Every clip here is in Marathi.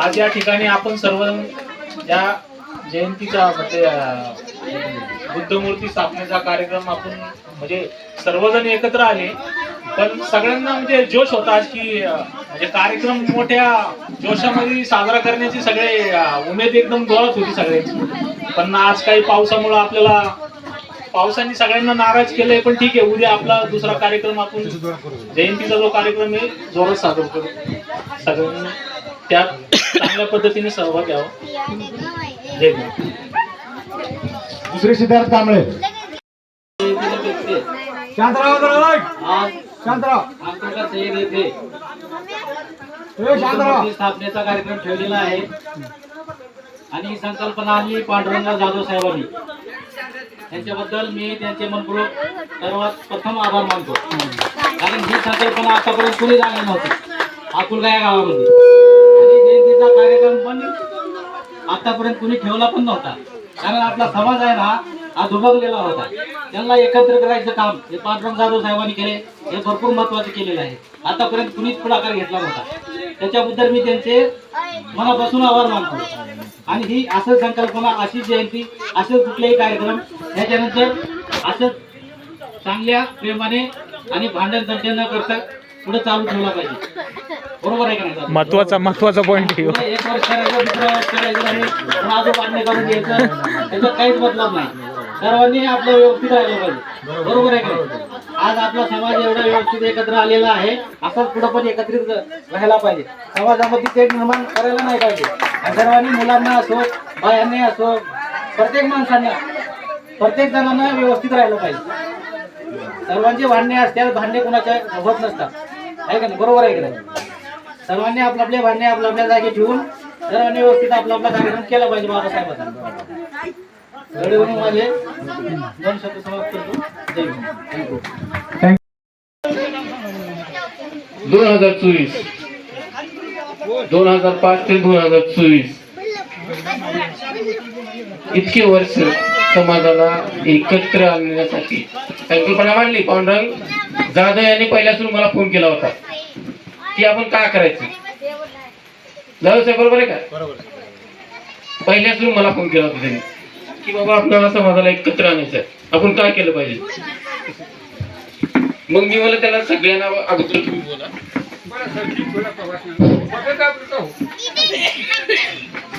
आज या ठिकाणी आपण सर्व या जयंतीचा म्हणजे बुद्धमूर्ती स्थापनेचा कार्यक्रम आपण म्हणजे सर्वजण एकत्र आले. पण सगळ्यांना म्हणजे जोश होता आज की म्हणजे कार्यक्रम मोठ्या जोशामध्ये साजरा करण्याची सगळे उमेद एकदम डोळत होती सगळ्यांची. पण आज काही पावसामुळं आपल्याला पावसाने सगळ्यांना नाराज केलंय पण ठीक आहे उद्या आपला दुसरा कार्यक्रम आपण जयंतीचा जो कार्यक्रम आहे जोरात साजरा करू. सगळ्यांना त्यात चांगल्या पद्धतीने सहभाग घ्यावा. जय गुरु दुसरे सिद्धार्थ कांबळे. शांतराव. आज शांतराव. आमच्या येथे. स्थापनेचा कार्यक्रम ठेवलेला आहे. आणि ही संकल्पना आली पांडुरंग जाधव साहेबांनी. त्यांच्याबद्दल मी त्यांचे मनपूर्वक सर्वात प्रथम आभार मानतो. कारण ही संकल्पना आतापर्यंत कुणी जाणली नव्हती. अकुलगा या गावामध्ये. आणि कार्यक्रम पण आतापर्यंत कुणी ठेवला पण नव्हता. कारण आपला समाज आहे ना हा दुबगलेला होता. त्यांना एकत्र करायचं काम हे पांडुरंग जाधव साहेबांनी केले. हे भरपूर महत्त्वाचे केलेलं आहे. आतापर्यंत कुणीच पुढाकार घेतला नव्हता. त्याच्याबद्दल मी त्यांचे मनापासून आभार मानतो. आणि ही असं संकल्पना अशी जयंती असेच कुठलेही कार्यक्रम ह्याच्यानंतर असंच चांगल्या प्रेमाने आणि भांडण तंटे न करता पुढे चालू ठेवला पाहिजे. बरोबर आहे का नाही? महत्त्वाचा महत्त्वाचा पॉईंट पुढे एक वर्ष करायचं दुसरं वर्ष करायचं आहे पण करून घ्यायचं. त्याच्यात काहीच मतलब नाही. सर्वांनी आपलं व्यवस्थित राहिलं पाहिजे. बरोबर आहे का नाही? आज आपला समाज एवढा व्यवस्थित एकत्र आलेला आहे असंच पुढे पण एकत्रित राहायला पाहिजे. समाजामध्ये ते निर्माण करायला नाही पाहिजे. आणि सर्वांनी मुलांना असो बायांनी असो प्रत्येक माणसांना प्रत्येक जणांना व्यवस्थित राहिलं पाहिजे. सर्वांचे भांडणे असतात भांडणे कोणाच्या होत नसतात. आहे का नाही? बरोबर आहे का नाही? सर्वांनी आपल्या आपले भांडणे आपल्या आपल्या जागी ठेवून सर्वांनी व्यवस्थित आपला आपला कार्यक्रम केला पाहिजे बाबासाहेबांना. माझे दोन शब्द समाप्त करतो. दोन हजार चोवीस. दोन हजार पाच ते दोन हजार चोवीस. इतके वर्ष समाजाला एकत्र आणण्यासाठी संकल्पना मांडली पांडुरंग जाधव यांनी पहिल्यासून मला फोन केला होता. की आपण काय करायचं? जाधव साहेब बरोबर आहे का? पहिल्यासून मला फोन केला होता त्यांनी. की बाबा आपल्याला समाजाला एकत्र आणायचं आहे. आपण काय केलं पाहिजे? मग मी मला त्याला सगळ्यांना अगोदर तुम्ही बोला.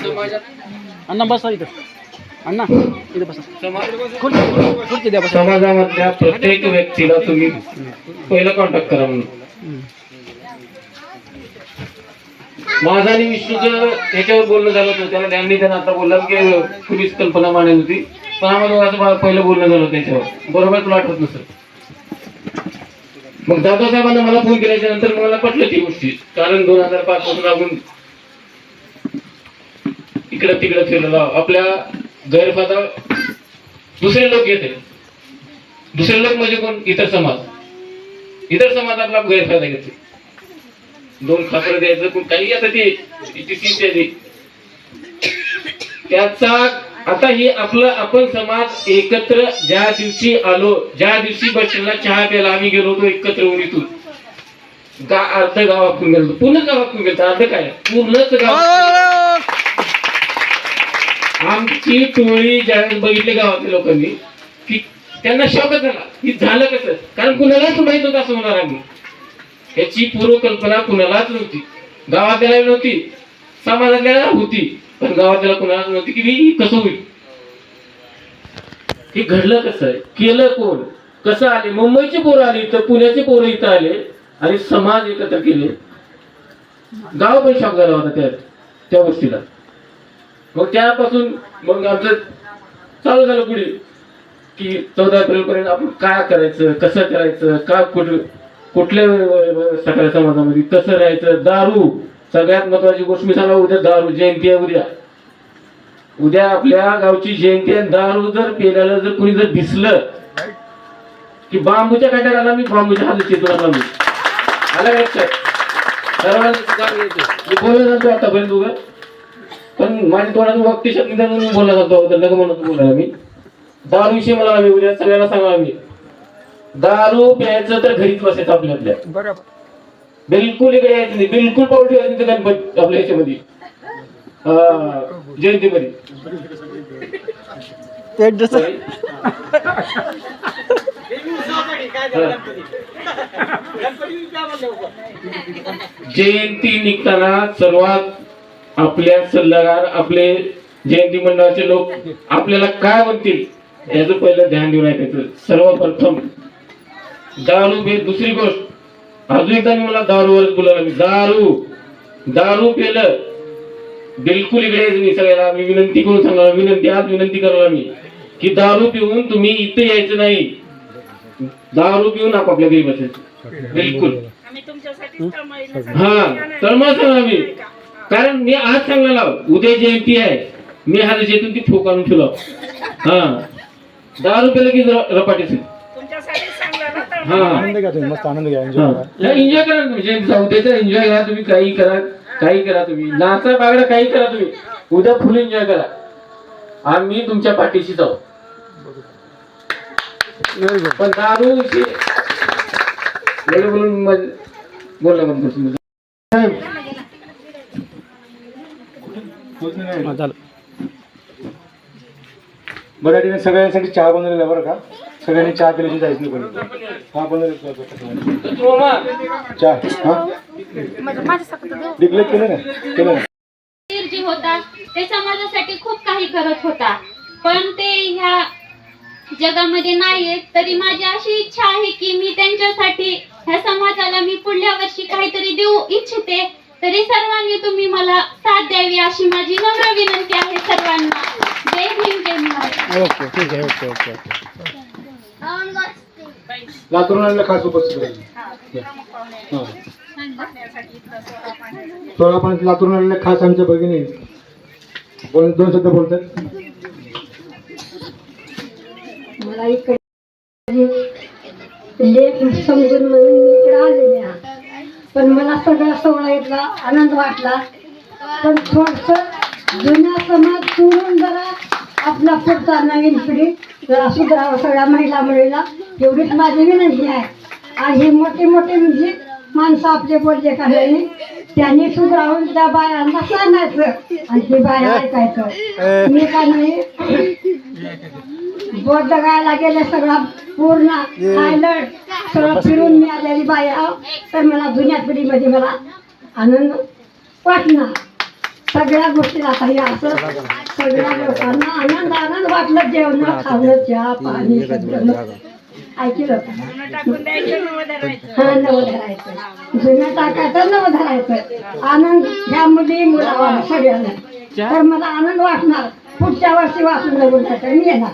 समाजात अण्णा बसा इथं. अण्णा इथं बसा. समाज खुर्ची द्या बसा. समाजामधल्या प्रत्येक व्यक्तीला तुम्ही पहिला कॉन्टॅक्ट करा म्हणून. माझा आणि विष्णूचं त्याच्यावर बोलणं झालं होतं. त्याला त्यांनी त्यांना आता बोलला की कुणीच कल्पना मांडली होती. पण आम्हाला पहिलं बोलणं झालं त्याच्यावर. बरोबर तुला आठवत नसेल? मग दादा साहेबांना मला फोन केल्याच्यानंतर मला पटलं ती गोष्टी. कारण दोन हजार पाच पासून आपण इकडं तिकडं फिरलेलो. आपल्या गैरफायदा दुसरे लोक घेते. दुसरे लोक म्हणजे कोण? इतर समाज. इतर समाज आपला गैरफायदा घेते दोन खापर द्यायचं कोण काही आता ती त्याचा आता हे आपलं आपण समाज एकत्र ज्या दिवशी आलो ज्या दिवशी बच्चनला चहा प्यायला आम्ही गेलो होतो एकत्र होऊन इथून गा अर्ध गावातून गेलो पूर्ण गावातून गेलो अर्ध काय? पूर्णच गाव आमची टोळी ज्या बघितली गावातल्या लोकांनी की त्यांना शॉकच झाला. की झालं कसं? कारण कुणालाच माहीत होतं असं होणार आम्ही. याची पूर्वकल्पना कुणालाच नव्हती. गावातल्या नव्हती समाजातल्या होती पण गावातल्या कुणाला नव्हती की ही कसं होईल? हे घडलं कसं? आहे केलं कोण? कसं आले? मुंबईचे पोरं आले इथं पुण्याचे पोरं इथं आले आणि समाज एकत्र केले. गाव पण शॉक झाला होता त्या त्या गोष्टीला. मग त्यापासून मग आमचं चालू झालं पुढे. की चौदा एप्रिलपर्यंत आपण काय करायचं कसं करायचं का कुठं कुठल्या सकाळ समाजामध्ये कसं राहायचं दारू सगळ्यात महत्वाची गोष्ट मी सांगा उद्या दारू जयंती आहे उद्या. उद्या आपल्या गावची जयंती आहे दारू जर पेल्याला जर कुणी जर दिसलं की बांबूच्या काट्यात आला मी बांबूच्या हातात चेतून आला मी आला काय लक्षात? सर्वांनी बोलत जातो आतापर्यंत उगा पण माझ्या तोंडातून वक्ती शब्द मी बोलला जातो. अगोदर नका म्हणत बोलायला मी. दारू विषयी मला आम्ही उद्या सगळ्यांना सांगा आम्ही दारू प्यायचं तर घरीच बसायचं आपल्या आपल्या बरोबर. बिलकुल इकडे यायचं नाही. बिलकुल पावटी व्हायची नाही गणपती आपल्या ह्याच्यामध्ये. अं, जयंतीमध्ये. जयंती निघताना सर्वात आपल्या सल्लागार आपले जयंती मंडळाचे लोक आपल्याला काय म्हणतील याचं पहिलं ध्यान देऊन ऐकायचं. सर्वप्रथम दारू बे दुसरी गोष्ट अजून एकदा मी मला दारूवरच बोलायला मी दारू दारू पेलं बिलकुल इकडे नाही. सगळ्याला मी विनंती करून सांगणार विनंती आज विनंती करणार मी की दारू पिऊन तुम्ही इथे यायचं नाही. दारू पिऊन आपापल्या घरी बसायचं. बिलकुल. हा तर मग सांगा मी कारण मी आज सांगलेला उद्या जयंती आहे. मी हा जयंती ती ठोक आणून ठेवला हा. दारू पेलं की र- रपाटी हा. आनंद घ्या तुम्ही मस्त आनंद घ्या. एन्जॉय करा. एन्जॉय करा उद्याचा एन्जॉय करा तुम्ही. काही करा काही करा तुम्ही. नाचा बागडा काही करा तुम्ही. उद्या फुल एन्जॉय करा. आम्ही तुमच्या पाठीशी जाऊ. पण दारू विषयी बोलून बोलणं बंद बरं ठीक आहे सगळ्यांसाठी चहा बनवलेला बरं का? सगळ्यांनी चहा पिल्याची जायचं नाही कोणी हा मामा, चहा हा? डिक्लेअर केलं ना? केलं ना? जे होता ते समाजासाठी खूप काही करत होता. पण ते ह्या जगामध्ये नाहीये तरी माझी अशी इच्छा आहे की मी त्यांच्यासाठी ह्या समाजाला मी पुढल्या वर्षी काहीतरी देऊ इच्छिते. तरी सर्वांनी तुम्ही मला साथ द्यावी अशी माझी नम्र विनंती आहे सर्वांना. जय भीम जय महाराष्ट्र. ओके ठीक आहे ओके ओके ओके. लातूरून आलेलं खास उपस्थित हा. सोळा पाण्यात खास आमच्या भगिनी. बोल दोन शब्द बोलतात. मला इकडे लेख समजून म्हणून मी इकडे आलेले पण मला सगळा सोहळा इथला आनंद वाटला. पण थोडस जुना समाज सोडून जरा आपला पुढचा नवीन पिढी जरा सुधारावं सगळ्या महिला मुलीला. एवढीच माझी विनंती आहे. आणि हे मोठे मोठे म्हणजे माणसं आपले बोलले काढल्याने त्यांनी सुधारावून त्या बायांना सांगायचं. आणि ते बाया ऐकायचं. मी काय नाही बोट जगायला गेले सगळा पूर्ण थायलंड सगळं फिरून मी आलेली बाई आहो तर मला जुन्या पिढीमध्ये मला आनंद वाटणार. सगळ्या गोष्टीला आता हे असं सगळ्या लोकांना आनंद आनंद वाटलं जेवण खावणं चहा पाणी सगळं ऐकलं हा नवं धरायचं. जुन्या टाकायचं नवं धरायचं. आनंद ह्या मुली मुलावा सगळ्यांना. तर मला आनंद वाटणार. पुढच्या वर्षी वाचून नवीन मी येणार.